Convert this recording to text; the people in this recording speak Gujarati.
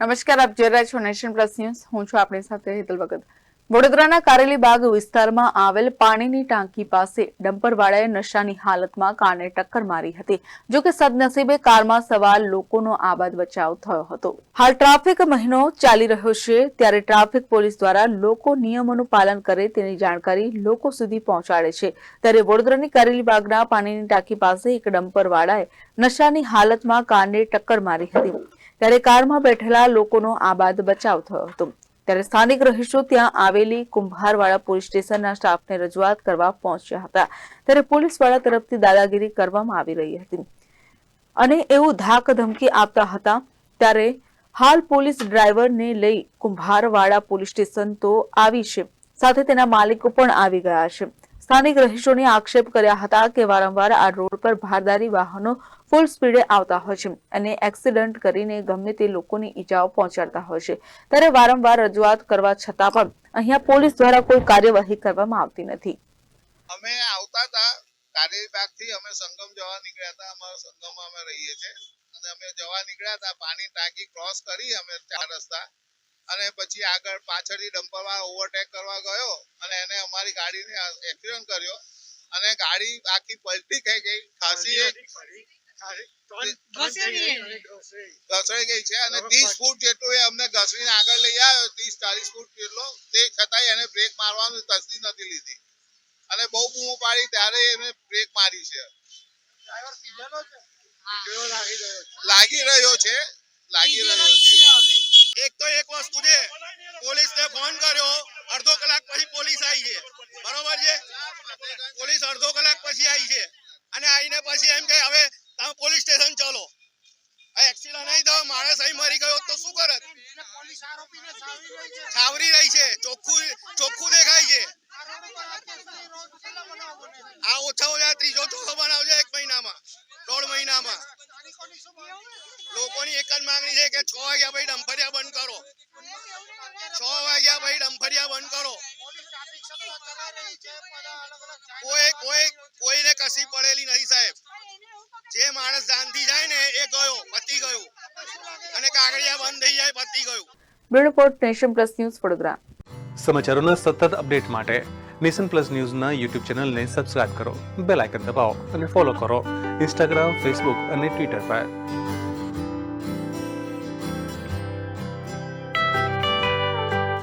નમસ્કાર, આપ જોઈ રહ્યા છો નેશન પ્લસ ન્યૂઝ. હું છું આપણી સાથે હેતલ ભગત. વડોદરાના કારેલી બાગ વિસ્તારમાં આવેલ પાણીની ટાંકી પાસે ડમ્પરવાળાએ નશાની હાલતમાં કારને ટક્કર મારી હતી. જો કે સદનસીબે કારમાં સવાર લોકોનો આબાદ બચાવ થયો હતો. હાલ ટ્રાફિક મહિનો ચાલી રહ્યો છે, ત્યારે ટ્રાફિક પોલીસ દ્વારા લોકો નિયમોનું પાલન કરે તેની જાણકારી લોકો સુધી પહોંચાડે છે. ત્યારે વડોદરાની કારેલી બાગના પાણીની ટાંકી પાસે એક ડમ્પરવાળાએ નશાની હાલતમાં કારને ટક્કર મારી હતી. ત્યારે કારમાં બેઠેલા લોકોનો આબાદ બચાવ થયો હતો. ત્યારે સ્થાનિક રહીશો ત્યાં આવેલી કુંભારવાળા પોલીસ સ્ટેશનના સ્ટાફને રજૂઆત કરવા પહોંચ્યા હતા. ત્યારે પોલીસવાળા તરફથી દાદાગીરી કરવામાં આવી રહી હતી. અને એવું ધાક ધમકી આપતા હતા. ત્યારે હાલ પોલીસ ડ્રાઈવરને લઈ કુંભારવાડા પોલીસ સ્ટેશન તો આવી છે. સાથે તેના માલિકો પણ આવી ગયા છે. સ્થાનિક રહીશોને આક્ષેપ કર્યા હતા કે વારંવાર આ રોડ પર ભારદારી વાહનો ફૂલ સ્પીડે આવતા હોય છે અને એક્સિડન્ટ કરીને ગમે તે લોકોની ઈજાઓ પહોંચાડતા હોય છે. ત્યારે વારંવાર રજૂઆત કરવા છતાં પણ અહીંયા પોલીસ દ્વારા કોઈ કાર્યવાહી કરવામાં આવતી નથી. અમે આવતા હતા કારેલી બાગથી અમે સંગમ જવા નીકળ્યા હતા. અમારા સંગમમાં અમે રહીએ છીએ. અને અમે જવા નીકળ્યા હતા, પાણી ટાંકી ક્રોસ કરી અમે ચાર રસ્તા અને પછી આગળ પાછળથી ડમ્પર વાળો ઓવરટેક કરવા ગયો અને એને અમારી ગાડીને એક્સિડન્ટ કર્યો. અને ગાડી આખી પલટી થઈ ગઈ. ખાસી ઘસડાઈ ગઈ છે અને ત્રીસ ફૂટ જેટલું એ અમને ઘસડીને આગળ લઈ આવ્યો. ત્રીસ ચાલીસ ફૂટ જેટલો. તે છતાંય એને બ્રેક મારવાનું તસ્દી નથી લીધી. અને બહુ બૂમો પાડી ત્યારે એને બ્રેક મારી છે. લાગી રહ્યો છે. લાગી રહ્યો છે. એક તો એક વસ્તુ છે, પોલીસને ફોન કર્યો, અડધો કલાક પછી પોલીસ આવી છે. બરોબર છે? પોલીસ અડધો કલાક પછી આવી છે. અને આવીને પછી એમ કે, હવે તમે પોલીસ સ્ટેશન ચલો. મરી ગયો, તો શું કરે? છાવરી રહી છે, ચોખ્ખું ચોખ્ખું દેખાય છે. આ ઓછા ઓછા ત્રીજો ચોથો બનાવજો એક મહિનામાં, દોઢ મહિનામાં. એક જ માંગણી છે કે છ વાગ્યા પછી ડંફરિયા બંધ કરો. છ વાગ્યા પછી ડંફરિયા બંધ કરો. કોઈ કોઈ કોઈને કશી પડેલી નહીં સાહેબ. જે માણસ જાનથી જાય ને એ ગયો પતી ગયું. અને કાગળિયા બંધ થઈ જાય પતી ગયું. Bureau report nation plus news Vadodara. સમાચારોના સતત અપડેટ માટે નેશન પ્લસ ન્યૂઝના યુટ્યુબ ચેનલને સબસ્ક્રાઇબ કરો બેલ આઇકન દબાવો અને ફોલો કરો ઇન્સ્ટાગ્રામ ફેસબુક અને ટ્વિટર પર.